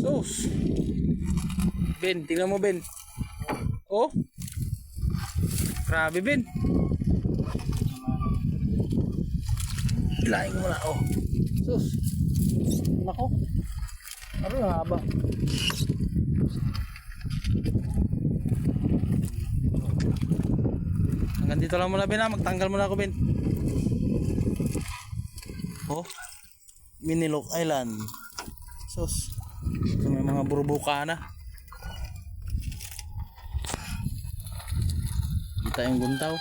Sus. Ben, tingnan mo Ben. Oh. Grabe Ben. Hilahin ko muna. Oh. Sus. Nako. Ano haba? Hanggang dito lang muna Ben ha. Magtanggal muna ako Ben. Oh. Minilok Island. Sus. Ito may mga burbuka na. Kita yung guntaw.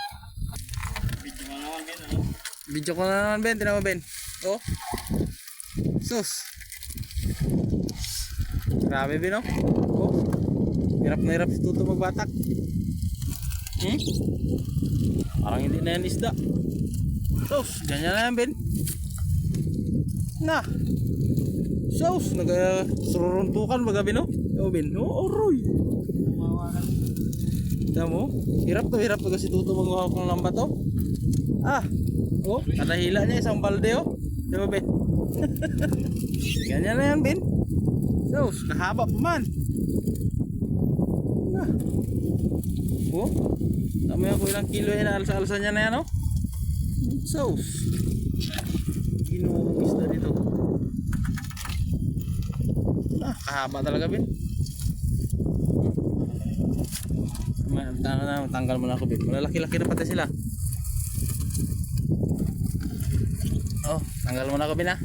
Video mo naman din, ano? Video ko na naman Ben. Tinan mo Ben. Oh. Sus. Grabe Ben oh. Oh. Hirap na hirap si Tuto magbatak. Hmm? Parang hindi na yan isda. Sus. Ganyan na yan Ben. Na. Sus. Nag-suruntukan baga Ben oh. Oh. Oh, oroy. Tignan mo, hirap to, hirap to kasi tuto maghahawak ng lambat to. Ah, oh, katahila niya isang balde oh. Di ba, Ben? Ganyan na yan, Ben. So, kahaba pa man. Ah. Oh, tama yan kung ilang kilo yan alsa-alsa niya na yan, oh. So, ginuong isda dito. Ah, kahaba talaga, Ben. Tanggal tanggal mo na ako, babe. Malalaki-laki na pati sila. Oh, tanggal mo na ako, bin, ah.